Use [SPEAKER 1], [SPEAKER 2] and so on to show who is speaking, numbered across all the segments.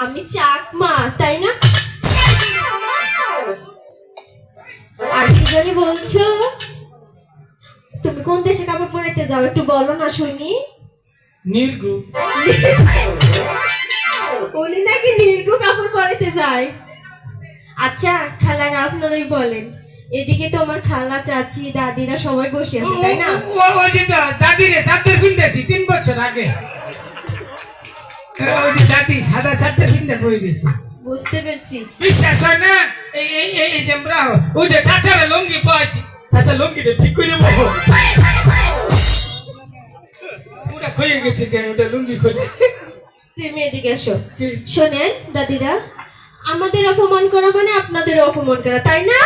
[SPEAKER 1] আমি চাকমা তাই না? আর কি জানি বলছো তুমি কোন দেশে কাপড় পরাইতে যাও? একটু বলো না শুনি।
[SPEAKER 2] নির্গু
[SPEAKER 1] উনি নাকি নির্গু কাপড় পরাইতে যায়? আচ্ছা খালারা আপনারাই বলেন। এদিকে তো আমার খালা চাচি দাদিরা সবাই বসে আছে তাই না?
[SPEAKER 2] ও ও যে দা- সাতের তিন বছর আগে। ওই যে দাদি সাদা সাতের পিন্দে বই গেছে
[SPEAKER 1] বুঝতে পেরেছি।
[SPEAKER 2] বিশ্বাস হয় না? এই এই এই এই যে আমরা ওই যে চাচারা লঙ্গি পাচ্ছি চাচা লঙ্গিটা ঠিক করে বলো ওটা খয়ে গেছে কেন? ওটা লুঙ্গি খয়ে
[SPEAKER 1] তুমি এদিকে এসো। শোনেন দাদিরা আমাদের অপমান করা মানে আপনাদের অপমান করা তাই না?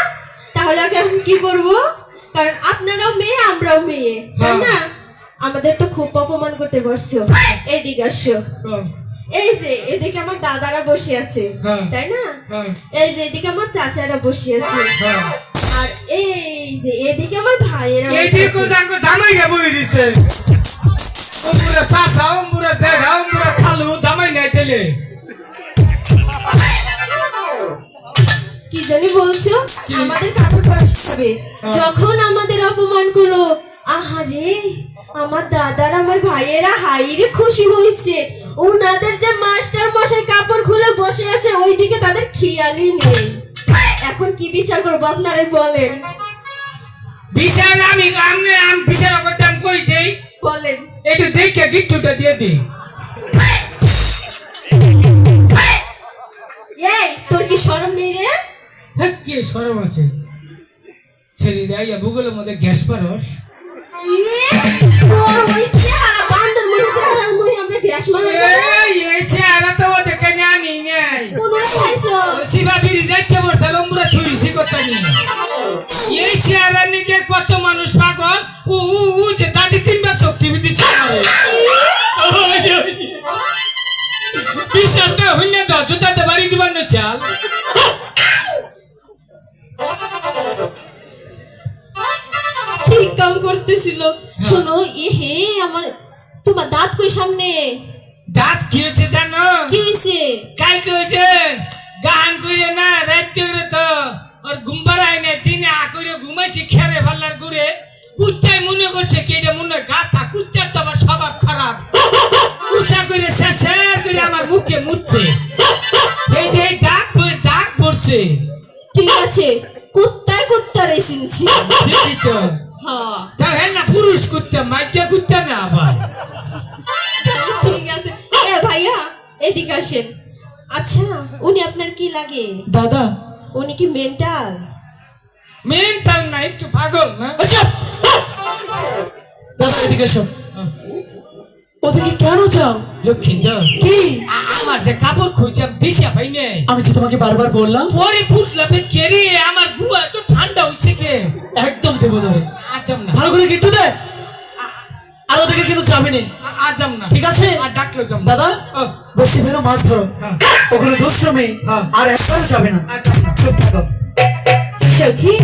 [SPEAKER 1] তাহলে এখন কি করব? কারণ আপনারাও মেয়ে আমরাও মেয়ে তাই না? আমাদের তো খুব অপমান করতে পারছ। এইদিকে আসো। এই যে এদিকে আমার দাদারা বসে আছে
[SPEAKER 2] হ্যাঁ।
[SPEAKER 1] তাই না?
[SPEAKER 2] হ্যাঁ।
[SPEAKER 1] এই যে এদিকে আমার চাচারা বসে আছে।
[SPEAKER 2] হ্যাঁ।
[SPEAKER 1] আর এই যে এদিকে আমার ভাইয়েরা
[SPEAKER 2] জামাই গে বই দিছে? ওমুরা সাসা ওমুরা জেগা ওমুরা খালু জামাই নাই তেলে।
[SPEAKER 1] কি জানি বলছো? আমাদের কাপড় পরা হবে।
[SPEAKER 2] হ্যাঁ।
[SPEAKER 1] যখন আমাদের অপমান করল আহারে আমার দাদার আমার ভাইয়েরা হাইরে খুশি হয়েছে ওনাদের যে মাস্টার মশাই কাপড় খুলে বসে আছে ওইদিকে তাদের খেয়ালই নেই। এখন কি বিচার করব আপনারাই বলেন।
[SPEAKER 2] বিশাল আমি আমি আমি বিশাল করতাম কই দেই?
[SPEAKER 1] বলেন।
[SPEAKER 2] একটু দেখে গিফটটা দিয়ে দিই।
[SPEAKER 1] এই তোর কি শরম নেই রে?
[SPEAKER 2] হ্যাঁ কি সরম আছে? ছেড়ে দেয় ভূগোলের মধ্যে গ্যাস পারস।
[SPEAKER 1] তোর ওই গ্যাস মারবো
[SPEAKER 2] এই এই চেহারা তো ওদের কেন আনি নাই
[SPEAKER 1] পুনরায় খাইছো
[SPEAKER 2] শিবা বিরি যাইতে বসে লম্বুরা থুইছি কথা নি এই চেহারা নিকে কত মানুষ পাগল। ও ও ও যে দাদি তিনবার শক্তি দিচ্ছে বিশ্বাস না হইলে তো জুতাতে বাড়ি দিবার না চাল।
[SPEAKER 1] ঠিক কাম করতেছিল। শোনো এ হে আমার তোমার দাঁত কই সামনে?
[SPEAKER 2] দাঁত কি হয়েছে জানো?
[SPEAKER 1] কি হইছে
[SPEAKER 2] কালকে হয়েছে গান করে না রাত করে তো আর ঘুমবার আয় না দিনে আ করে ঘুমাইছি খেরে ভাল্লার ঘুরে। কুত্তায় মনে করছে কি এটা মনে গাথা কুত্তার তো আবার স্বভাব খারাপ। কুসা করে শেষের করে আমার মুখে মুচ্ছে এই যে দাগ দাগ পড়ছে।
[SPEAKER 1] ঠিক আছে কুত্তায় কুত্তারে চিনছি।
[SPEAKER 2] ঠিকই তো।
[SPEAKER 1] হ্যাঁ।
[SPEAKER 2] তা হ্যাঁ না পুরুষ কুত্তা মাইকা কুত্তা না আবার
[SPEAKER 1] ঠিক আছে। এ ভাইয়া এদিকে আসেন। আচ্ছা উনি আপনার কি লাগে?
[SPEAKER 3] দাদা।
[SPEAKER 1] উনি কি মেন্টাল
[SPEAKER 2] মেন্টাল না একটু পাগল না?
[SPEAKER 3] আচ্ছা দাদা এদিকে এসো। ওদিকে কেন যাও?
[SPEAKER 2] লক্ষ্মীন্দর
[SPEAKER 3] কি?
[SPEAKER 2] আমার যে কাপড় খুঁজছে দিশা পাই নাই।
[SPEAKER 3] আমি যে তোমাকে বারবার বললাম।
[SPEAKER 2] পরে ফুটলাম কেরে আমার গুয়া তো ঠান্ডা হচ্ছে কে?
[SPEAKER 3] একদম দেবো ধরে
[SPEAKER 2] না।
[SPEAKER 3] ভালো করে গিট্টু দে। আর ওদিকে কিন্তু যাবে না।
[SPEAKER 2] আ- আজম না।
[SPEAKER 3] ঠিক আছে?
[SPEAKER 2] আর ডাকলো
[SPEAKER 3] দাদা বসে ফেরো মাছ ধরো। ওখানে দুশ্রমে আর একবার যাবে না। চুপ থাকো।
[SPEAKER 1] সখী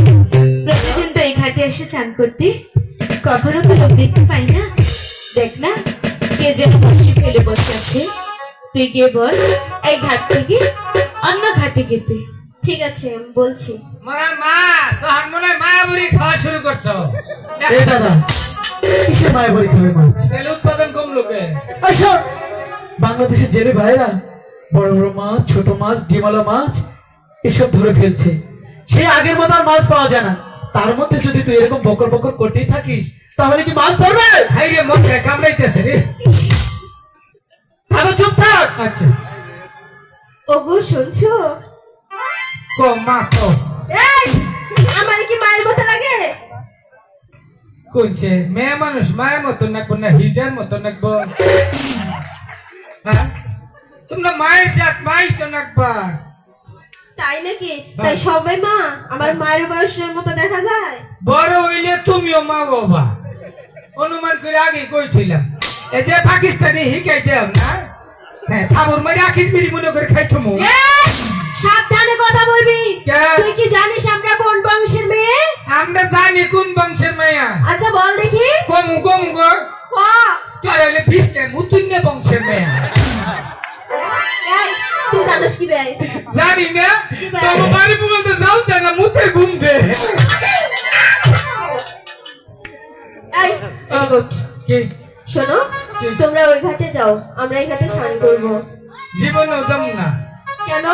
[SPEAKER 1] প্রতিদিন তো এই ঘাটে এসে চান করতে? কখনো তো লোক দেখতে পাই না। দেখ না কে যেন বসে ফেলে বসে আছে। তুই গিয়ে বল এই ঘাট থেকে অন্য ঘাটে গেতে ঠিক আছে বলছি।
[SPEAKER 2] মনে মা সোহান মনে হয় মা বুড়ি খাওয়া শুরু করছ।
[SPEAKER 3] এ দাদা কিসের মায়ের বাড়ি খাবে মাছ
[SPEAKER 2] তেল উৎপাদন কম লোকে
[SPEAKER 3] আসো বাংলাদেশের জেলে ভাইরা বড় বড় মাছ ছোট মাছ ডিমালা মাছ এসব ধরে ফেলছে। সেই আগের মতো আর মাছ পাওয়া যায় না। তার মধ্যে যদি তুই এরকম বকর বকর করতেই থাকিস তাহলে কি মাছ ধরবে?
[SPEAKER 2] হাই রে মশা কামড়াইতেছে রে।
[SPEAKER 3] ভালো চুপ থাক।
[SPEAKER 2] আচ্ছা।
[SPEAKER 1] ওগো শুনছো? এই আমার কি মায়ের মতো লাগে?
[SPEAKER 2] মেয়ে মানুষ মায়ের মতো না হিজার মতো নাকবো হ্যাঁ? তোমরা মায়ের জাত মাই তো নাকবা
[SPEAKER 1] তাই নাকি? তাই সবাই মা আমার মায়ের বয়সের মতো দেখা যায়?
[SPEAKER 2] বড় হইলে তুমিও মা বাবা। অনুমান করে আগে কইছিলাম এই যে পাকিস্তানি হিকাই দেও না হ্যাঁ থাবর মারি আখিস বিড়ি মনে করে খাইছো মু।
[SPEAKER 1] সাবধানে কথা বলবি। তুই কি জানিস আমরা কোন বংশের মেয়ে?
[SPEAKER 2] আমরা জানি কোন বংশের মায়া।
[SPEAKER 1] আচ্ছা বল দেখি।
[SPEAKER 2] কম কম গো।
[SPEAKER 1] ক?
[SPEAKER 2] হইলে ভিসকে মুতুন্নে বংশের মেয়া।
[SPEAKER 1] তুই মানুষ কি বে
[SPEAKER 2] জানি না। তোমার বাড়ি বলতে যাও না মুতে ঘুম দে।
[SPEAKER 1] এই
[SPEAKER 2] কি?
[SPEAKER 1] শোনো তোমরা ওই ঘাটে যাও আমরা এই ঘাটে স্নান করব।
[SPEAKER 2] জীবনেও যাম না
[SPEAKER 1] কেন?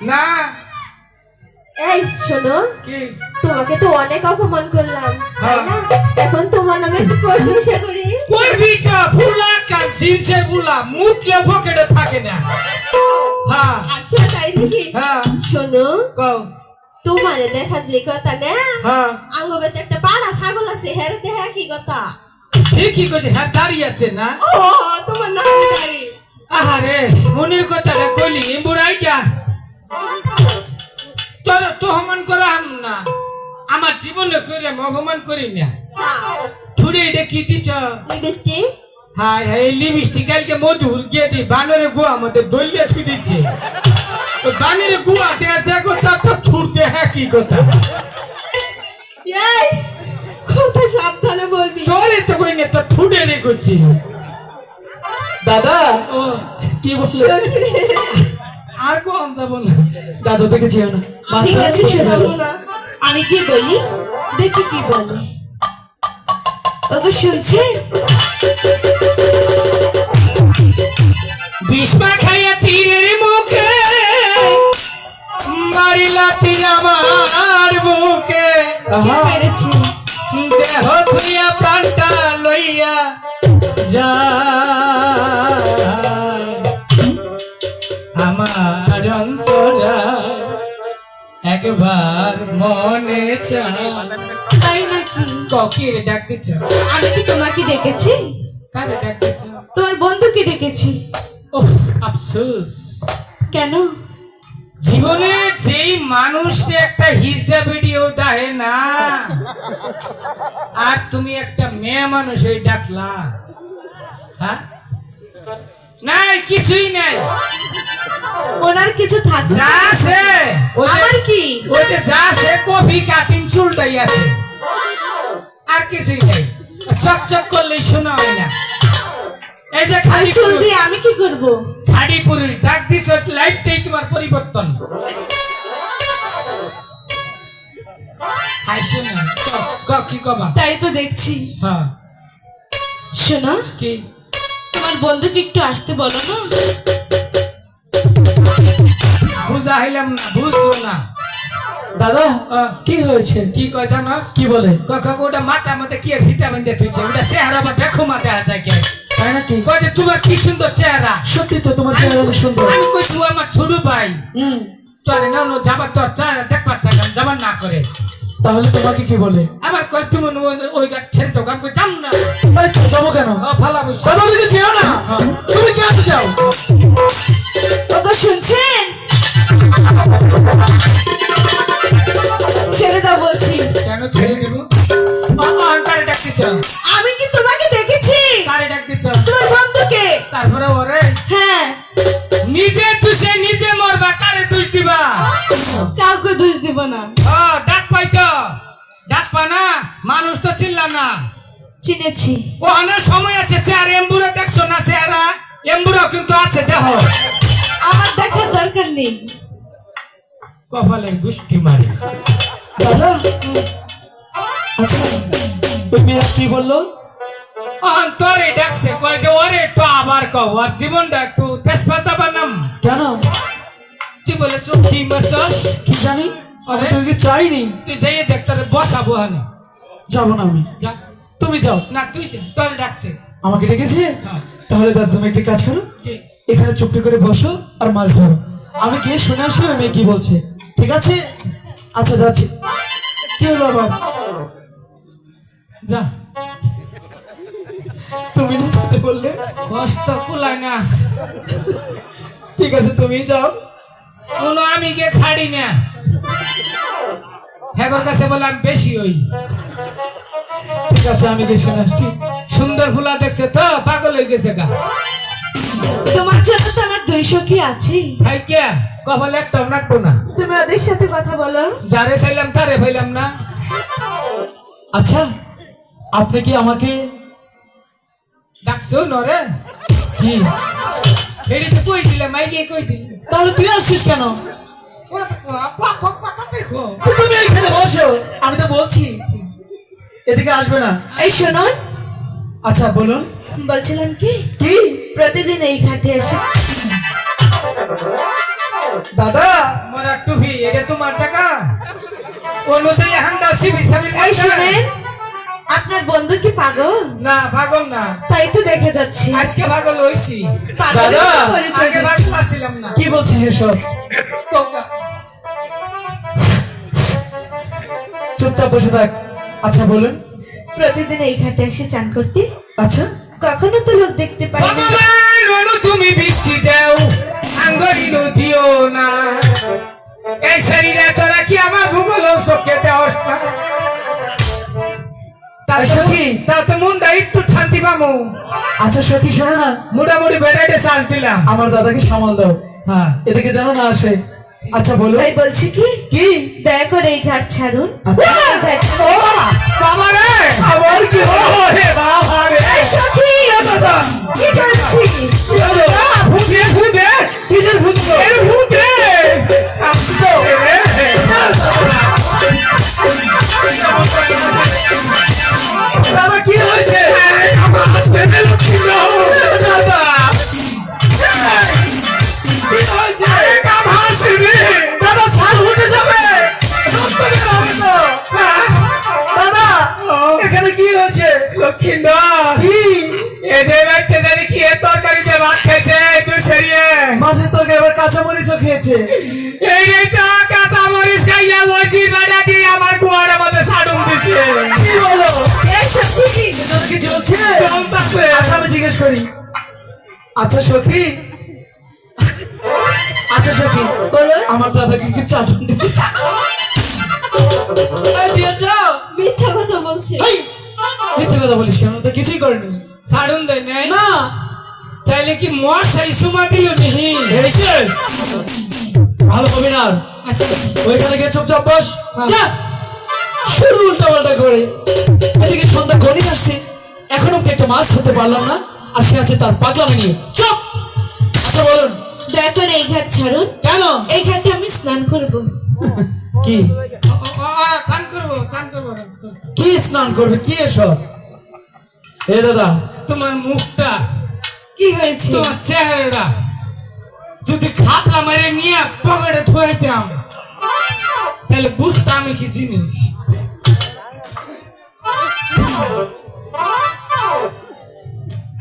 [SPEAKER 2] না।
[SPEAKER 1] এই শোনো।
[SPEAKER 2] কি?
[SPEAKER 1] তোমাকে তো অনেক অপমান করলাম তাই
[SPEAKER 2] হ্যাঁ।
[SPEAKER 1] না এখন তোমার নামে একটু প্রশংসা করি।
[SPEAKER 2] করবি তো ফুলা কাজ জিন্সের ফুলা মুতলে পকেটে থাকে না। হ্যাঁ।
[SPEAKER 1] আচ্ছা তাই নাকি?
[SPEAKER 2] হ্যাঁ।
[SPEAKER 1] শোনো
[SPEAKER 2] কও।
[SPEAKER 1] তোমার দেখা যে কথা না?
[SPEAKER 2] হ্যাঁ।
[SPEAKER 1] আঙ্গবেতে একটা পাড়া ছাগল আছে হেরে দেখা কি কথা?
[SPEAKER 2] ঠিকই কইছে হ্যাঁ দাঁড়িয়ে আছে না?
[SPEAKER 1] ও তোমার নাম জানি
[SPEAKER 2] আহারে মনির কথাটা কইলি বুড়াই গা তোর তো অপমান করাম না। আমার জীবনে আমি অপমান করি না। ছুড়ে এটা কি দিছ?
[SPEAKER 1] লিপস্টিক?
[SPEAKER 2] হাই হাই লিপস্টিক কালকে মধুর গিয়ে দি বানরে গুয়া আমাদের দলিয়া দিচ্ছে তো বানরে গুয়া দেয়া যে কথা তো ছুটতে হ্যাঁ কি কথা?
[SPEAKER 1] এই কথা সাবধানে বলবি।
[SPEAKER 2] তোরে তো কই না তো ছুটে রে করছি।
[SPEAKER 3] দাদা
[SPEAKER 2] ও।
[SPEAKER 3] কি বললে
[SPEAKER 2] আর কম যাব না।
[SPEAKER 3] দাদা থেকে যেও না।
[SPEAKER 1] ঠিক আছে শোনাবো আমি কি বলি? দেখি কি বলে। ওগো শুনছে?
[SPEAKER 2] বিষ্মা খাইয়া তীরের মুখে মারিলা তীর আমার বুকে। দেহ ধুইয়া প্রাণটা লইয়া যা আমার অন্তরা একবার মনে
[SPEAKER 1] তাই নাকি?
[SPEAKER 2] ককির ডাক দিচ্ছ।
[SPEAKER 1] আমি কি তোমাকে ডেকেছি?
[SPEAKER 2] কারে ডাক দিচ্ছ?
[SPEAKER 1] তোমার বন্ধুকে ডেকেছি।
[SPEAKER 2] উফ আফসোস।
[SPEAKER 1] কেন?
[SPEAKER 2] জীবনে যেই মানুষ একটা হিজড়া ভিডিও ডাহে না আর তুমি একটা মেয়ে মানুষ ওই ডাকলা। হ্যাঁ? নাই কিছুই নাই।
[SPEAKER 1] ওনার কিছু থাকবে
[SPEAKER 2] যা আছে
[SPEAKER 1] আমার কি?
[SPEAKER 2] ওই যে যা আছে কফি কাটিং চুলটাই আছে। আর কিছুই নাই। চক চক করলেই শোনা হয় না। এই যে খালি
[SPEAKER 1] চুল দিয়ে আমি কি করব?
[SPEAKER 2] খালি পুরুষ ডাক দিছ লাইফটাই তোমার পরিবর্তন। ক কি কবা?
[SPEAKER 1] তাই তো দেখছি।
[SPEAKER 2] হ্যাঁ।
[SPEAKER 1] শোনো।
[SPEAKER 2] কি?
[SPEAKER 1] তোমার বন্ধুকে একটু আসতে বলো না?
[SPEAKER 2] বুঝা হইলাম না বুঝলো না।
[SPEAKER 3] দাদা কি হয়েছে?
[SPEAKER 2] কি কয় জানস?
[SPEAKER 3] কি বলে?
[SPEAKER 2] ওটা মাথার মধ্যে কি ভিটামিন দিয়ে থুইছে? ওটা চেহারা বা দেখো মাথা যায় কে
[SPEAKER 3] তাই নাকি?
[SPEAKER 2] কয় যে তোমার কি সুন্দর চেহারা?
[SPEAKER 3] সত্যি তো তোমার চেহারা অনেক সুন্দর।
[SPEAKER 2] আমি কই তুই আমার ছোট ভাই
[SPEAKER 3] হুম।
[SPEAKER 2] চলে না নো যাবার তোর চেহারা দেখবার চাইলাম যাবার না করে।
[SPEAKER 3] তাহলে তোমাকে কি বলে?
[SPEAKER 2] আমার কয় তুমি ওই- ওই গাছ ছেড়ে যাও আমি যাম না।
[SPEAKER 3] তাই তো যাব কেন?
[SPEAKER 2] ফালাবো
[SPEAKER 3] দাদা থেকে যেও না? তুমি কেন যাও
[SPEAKER 1] ওগো শুনছেন? ছেড়ে দাও বলছি।
[SPEAKER 2] কেন ছেড়ে দেবো? কারে ডাক দিছ
[SPEAKER 1] আমি কি তোমাকে ডেকেছি?
[SPEAKER 2] কারে ডাক দিছ
[SPEAKER 1] তোমার বন্ধুকে?
[SPEAKER 2] তারপরে ওরে?
[SPEAKER 1] হ্যাঁ।
[SPEAKER 2] নিজে তুষে নিজে মরবা কারে তুষ দিবা?
[SPEAKER 1] কাউকে দোষ দিব না।
[SPEAKER 2] ডাক পা না? মানুষ তো চিল্লা না।
[SPEAKER 1] চিনেছি।
[SPEAKER 2] ও অনেক সময় আছে চেয়ার এম্বুরা দেখছ না চেয়ারা এম্বুরাও কিন্তু আছে দেহ
[SPEAKER 1] আমার দেখার দরকার নেই।
[SPEAKER 2] কপালের গুষ্টি মারি।
[SPEAKER 3] দাদা ওই মেয়েরা কি বলল?
[SPEAKER 2] অন্তরে ডাকছে কয় যে ওরে একটু আবার কও আর জীবনটা একটু তেজপাতা বানাম।
[SPEAKER 3] কেন?
[SPEAKER 2] তুই বলেছ? কি মারছস
[SPEAKER 3] কি জানি? আমি? তোকে চাইনি।
[SPEAKER 2] তুই যাইয়ে দেখ তোর বসাবো হানে
[SPEAKER 3] যাব না আমি।
[SPEAKER 2] যা।
[SPEAKER 3] তুমি যাও।
[SPEAKER 2] না তুই তোর ডাকছে।
[SPEAKER 3] আমাকে ডেকেছে?
[SPEAKER 2] হ্যাঁ।
[SPEAKER 3] তাহলে দাদা তুমি একটি কাজ করো। এখানে চুপটি করে বসো আর মাছ ধরো। আমি গিয়ে শুনে আসি ওই মেয়ে কি বলছে। ঠিক আছে? আচ্ছা যাচ্ছি। কি হলো আবার?
[SPEAKER 2] যা।
[SPEAKER 3] তুমি না যেতে বললে?
[SPEAKER 2] কষ্ট কুলায় না।
[SPEAKER 3] ঠিক আছে তুমি যাও।
[SPEAKER 2] কোনো আমি গিয়ে খাড়ি না। হেগর কাছে বললাম বেশি ওই।
[SPEAKER 3] ঠিক আছে আমি শুনে আসছি।
[SPEAKER 2] সুন্দর ফুলা দেখছে তো পাগল হয়ে গেছে গা।
[SPEAKER 1] তোমার জন্য তো আমার দুই সখী আছেই।
[SPEAKER 2] খাই কে? কপাল একটা রাখব না।
[SPEAKER 1] তুমি ওদের সাথে কথা বলো।
[SPEAKER 2] যারে চাইলাম তারে পাইলাম না।
[SPEAKER 3] আচ্ছা আপনি কি আমাকে
[SPEAKER 2] ডাকছো নরে?
[SPEAKER 3] কি?
[SPEAKER 2] তো কই দিলে মাইকে কই দিলে?
[SPEAKER 3] তাহলে তুই আসছিস কেন?
[SPEAKER 2] কো
[SPEAKER 3] তুমি এখানে বসো আমি তো বলছি। এদিকে আসবে না।
[SPEAKER 1] এই শুনুন
[SPEAKER 3] আচ্ছা বলুন।
[SPEAKER 1] বলছিলাম কি?
[SPEAKER 3] কি?
[SPEAKER 1] প্রতিদিন এই ঘাটে এসে
[SPEAKER 3] দাদা
[SPEAKER 2] মোরা টুপি এটা তোমার টাকা? অনুযায়ী এখন দাও সিবি
[SPEAKER 1] এই শুনেন আপনার বন্ধু কি পাগল?
[SPEAKER 2] না পাগল না।
[SPEAKER 1] তাই তো দেখে যাচ্ছি।
[SPEAKER 2] আজকে পাগল হইছি
[SPEAKER 3] দাদা,
[SPEAKER 2] আগে। পাগল না।
[SPEAKER 3] কি বলছিস এসব? চুপচাপ বসে থাক। আচ্ছা বলুন।
[SPEAKER 1] প্রতিদিন এই ঘাটে এসে চান করতে।
[SPEAKER 3] আচ্ছা।
[SPEAKER 1] কখনো তো লোক দেখতে পাই না।
[SPEAKER 2] তুমি বৃষ্টি দেও আঙ্গরি দিও না। এই শরীরে তোরা কি আমার ভূগোল চোখে দেওয়াস না
[SPEAKER 3] আচ্ছা
[SPEAKER 2] তা তো মনটা একটু শান্তি পামু।
[SPEAKER 3] আচ্ছা সখী শোনো না।
[SPEAKER 2] মোটামুটি বেড়াইতে চাষ দিলাম।
[SPEAKER 3] আমার দাদাকে সামাল দাও।
[SPEAKER 2] হ্যাঁ।
[SPEAKER 3] এদিকে যেন না আসে। আচ্ছা বলো।
[SPEAKER 1] তাই বলছি কি?
[SPEAKER 3] কি?
[SPEAKER 1] দয়া করে এই ঘাট ছাড়ুন।
[SPEAKER 3] আচ্ছা।
[SPEAKER 2] বাবা রে
[SPEAKER 3] আবার
[SPEAKER 2] ও রে বাবা রে
[SPEAKER 1] এই সখী, কি করছিস?
[SPEAKER 2] ভূতে ভূতে।
[SPEAKER 3] কিসের ভূত? গো?
[SPEAKER 2] এর ভূতে।
[SPEAKER 3] দাদা কি হয়েছে? মরিচও খেয়েছে
[SPEAKER 2] এই রে তো কাঁচা মরিচ খাইয়া বলছি বেটা দিয়ে আমার কুয়ারের মধ্যে সাডুম দিছে।
[SPEAKER 3] কি হলো?
[SPEAKER 1] এই সখী,
[SPEAKER 3] তোর কি চলছে
[SPEAKER 2] চলতাছে।
[SPEAKER 3] আচ্ছা আমি জিজ্ঞেস করি। আচ্ছা সখী? আচ্ছা সখী
[SPEAKER 1] বলো।
[SPEAKER 3] আমার দাদাকে কি চাটন দিতে দিয়েছ?
[SPEAKER 1] মিথ্যা কথা বলছি।
[SPEAKER 3] এই, মিথ্যে কথা বলিস কেন? তো কিছুই করেনি।
[SPEAKER 2] সাডুম দেয় নাই?
[SPEAKER 3] না।
[SPEAKER 2] চাইলে কি মশাই সুমা দিল নিহি
[SPEAKER 3] ভালো হবে না। ওইখানে গিয়ে চুপচাপ বস। শুরু উল্টা পাল্টা করে। এদিকে সন্ধ্যা গড়ি আসছে। এখন অব্দি একটা মাছ ধরতে পারলাম না। আর সে আছে তার পাগলামি নিয়ে। চুপ। আচ্ছা বলুন।
[SPEAKER 1] দয়া করে এই ঘাট ছাড়ুন।
[SPEAKER 3] কেন?
[SPEAKER 1] এই ঘাটে আমি স্নান করব।
[SPEAKER 3] কি?
[SPEAKER 2] করব করব
[SPEAKER 3] কি স্নান করবে? কি এসব? এ দাদা।
[SPEAKER 2] তোমার মুখটা
[SPEAKER 1] কি হয়েছে?
[SPEAKER 2] তোমার চেহারাটা। যদি খাপলা মারে নিয়ে পকেটে ধুয়াইতাম তাহলে বুঝতাম আমি কি জিনিস।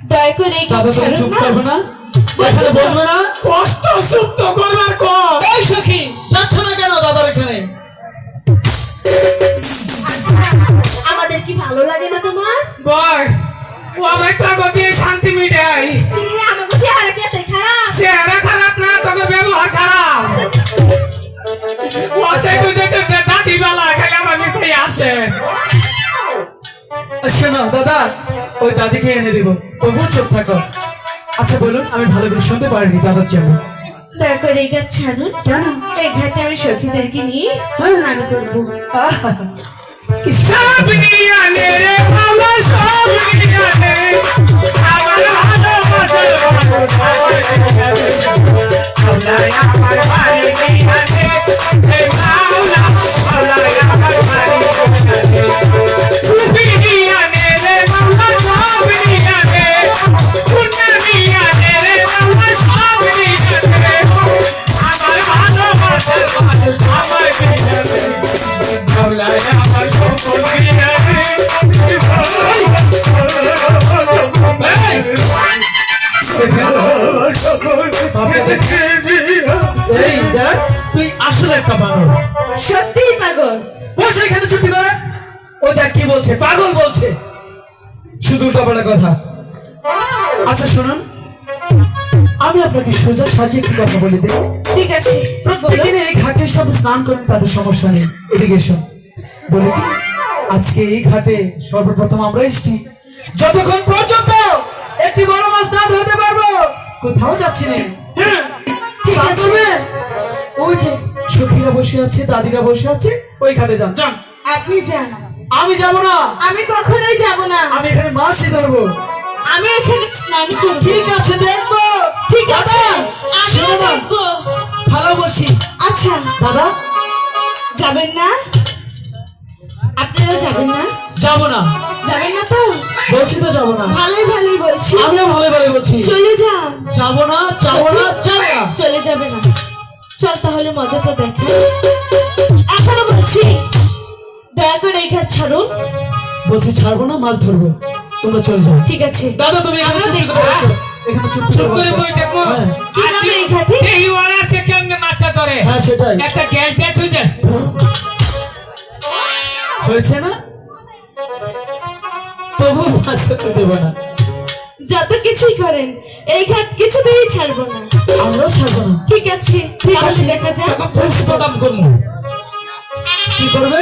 [SPEAKER 1] দয়া করে
[SPEAKER 3] চুপ
[SPEAKER 1] না
[SPEAKER 3] করবে না। এখানে বসবে না?
[SPEAKER 2] কষ্ট সুপ্ত করবার কম
[SPEAKER 3] এই সখী যাচ্ছ না কেন দাদার এখানে?
[SPEAKER 1] আমাদের কি ভালো লাগে না তোমার?
[SPEAKER 2] বয় ও আমায় তো আগে দিয়ে শান্তি মিটাই।
[SPEAKER 1] আমাকে চেহারা কেতে খারাপ?
[SPEAKER 2] চেহারা খারাপ না তবে ব্যবহার খারাপ। ও আছে তুই দাদি বেলা খালি আমার মিশে আসে
[SPEAKER 3] শোনো দাদা ওই দাদিকে এনে দিব। তবু চুপ থাকো। আচ্ছা বলুন আমি ভালো করে শুনতে পারিনি দাদার জন্য।
[SPEAKER 1] দয়া করে এই ঘাট ছাড়ুন।
[SPEAKER 3] কেন?
[SPEAKER 1] এই ঘাটে আমি সখীদেরকে নিয়ে স্নান করব।
[SPEAKER 3] আহা, কি সোজা একটি কথা বলে দিই
[SPEAKER 1] ঠিক আছে
[SPEAKER 3] প্রত্যেকদিন এই ঘাটের সাথে স্নান করেন তাদের সমস্যা নেই। এদিকে এসো। বলে কি? আজকে এই ঘাটে সর্বপ্রথম আমরা এসছি। যতক্ষণ পর্যন্ত একটি বড় মাছ না ধরতে পারব কোথাও যাচ্ছি না। হ্যাঁ,
[SPEAKER 1] ঠিক আছে।
[SPEAKER 3] করবেন ওই যে সখীরা বসে আছে দাদিরা বসে আছে ওই ঘাটে যান। যান।
[SPEAKER 1] আপনি যান।
[SPEAKER 3] আমি যাব না।
[SPEAKER 1] আমি কখনোই যাব না।
[SPEAKER 3] আমি এখানে মাছই ধরবো।
[SPEAKER 1] আমি এখানে স্নান করব।
[SPEAKER 4] ঠিক আছে দেখব।
[SPEAKER 1] ঠিক আছে।
[SPEAKER 4] না,
[SPEAKER 1] দেখব।
[SPEAKER 4] ভালোবাসি।
[SPEAKER 1] আচ্ছা।
[SPEAKER 4] দাদা?
[SPEAKER 1] যাবেন না? আপনারা যাবেন না?
[SPEAKER 4] যাব না।
[SPEAKER 1] যাবেন না তো?
[SPEAKER 4] বলছি তো যাব না।
[SPEAKER 1] ভালোই ভালোই বলছি।
[SPEAKER 4] আমিও ভালো ভালো বলছি।
[SPEAKER 1] চলে যান।
[SPEAKER 4] যাব না যাব না যাব না।
[SPEAKER 1] চলে যাবে না। চল তাহলে মজাটা দেখা। এখনও বলছি। দয়া করে এই ঘাট ছাড়ুন।
[SPEAKER 4] বলছি ছাড়বো না মাছ ধরবো। তোমরা চলে যাও।
[SPEAKER 1] ঠিক আছে।
[SPEAKER 4] দাদা তুমি এখানে চুপ করে বসো। এখানে চুপ
[SPEAKER 2] চুপ করে বই দেখব
[SPEAKER 4] হ্যাঁ।
[SPEAKER 1] কীভাবে এই ঘাটে?
[SPEAKER 2] এই ওরা কেমনে মাছটা ধরে?
[SPEAKER 4] হ্যাঁ সেটাই।
[SPEAKER 2] একটা গ্যাস দিয়ে তুই যা।
[SPEAKER 4] হয়েছে না? তবু মাছ ধরতে দেবো না।
[SPEAKER 1] যত কিছুই করেন এই ঘাট কিছুতেই ছাড়বো না।
[SPEAKER 4] আমরাও ছাড়বো না।
[SPEAKER 1] ঠিক আছে তাহলে দেখা যাক।
[SPEAKER 2] এখন পুষ্ট দাম করব।
[SPEAKER 4] কি করবে?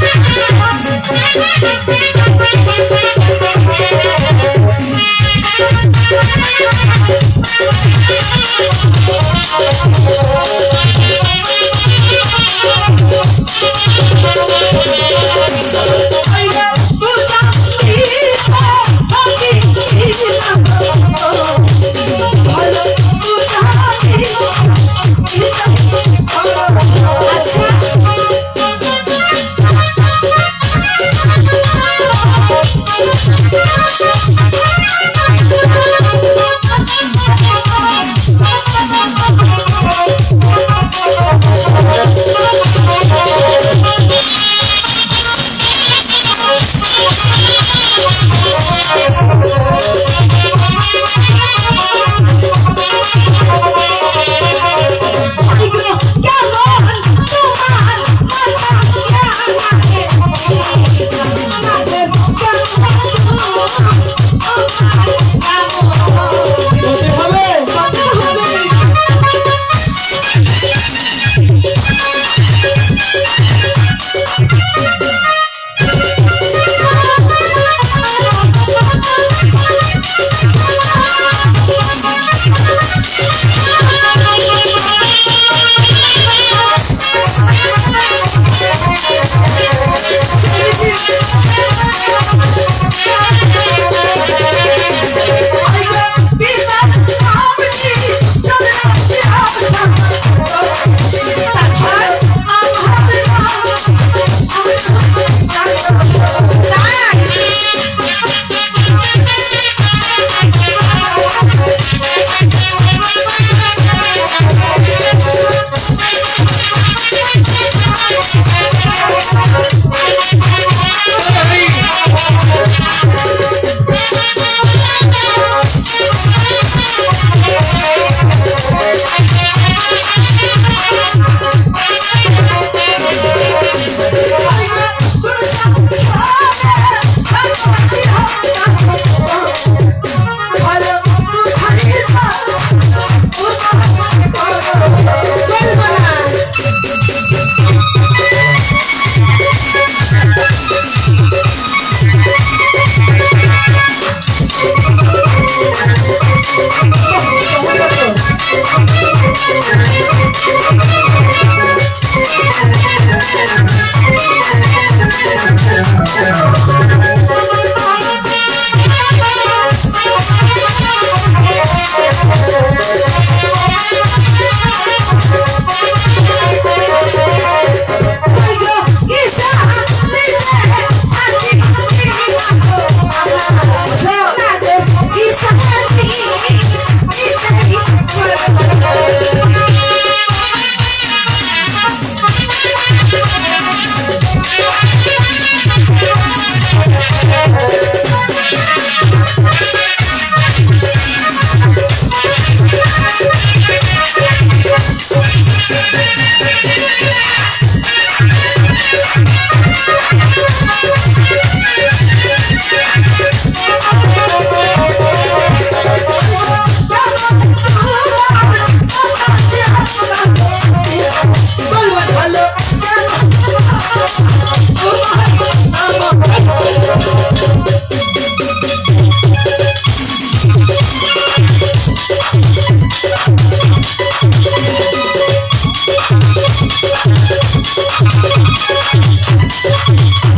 [SPEAKER 1] Baby Saira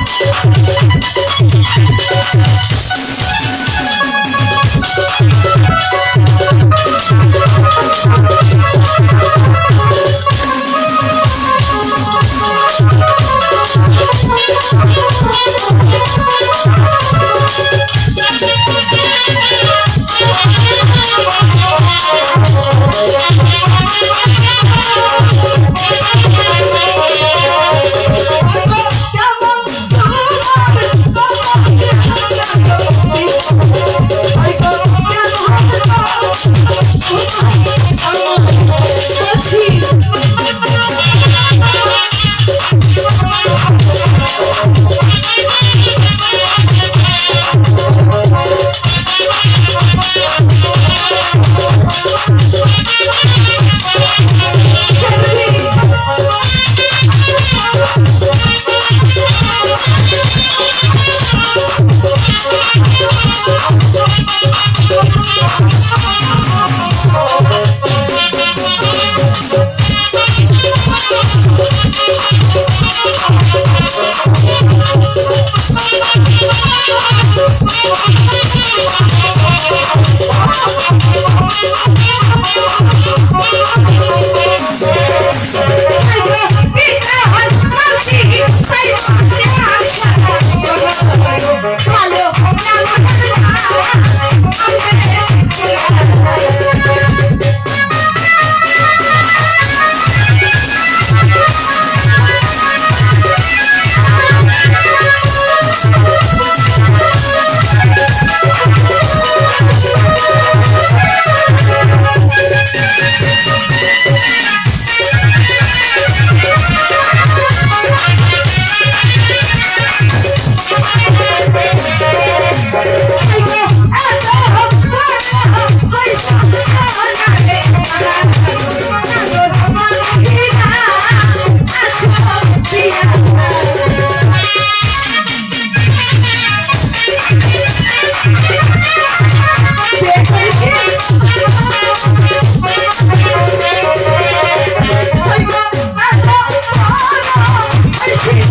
[SPEAKER 1] thank you
[SPEAKER 3] Thank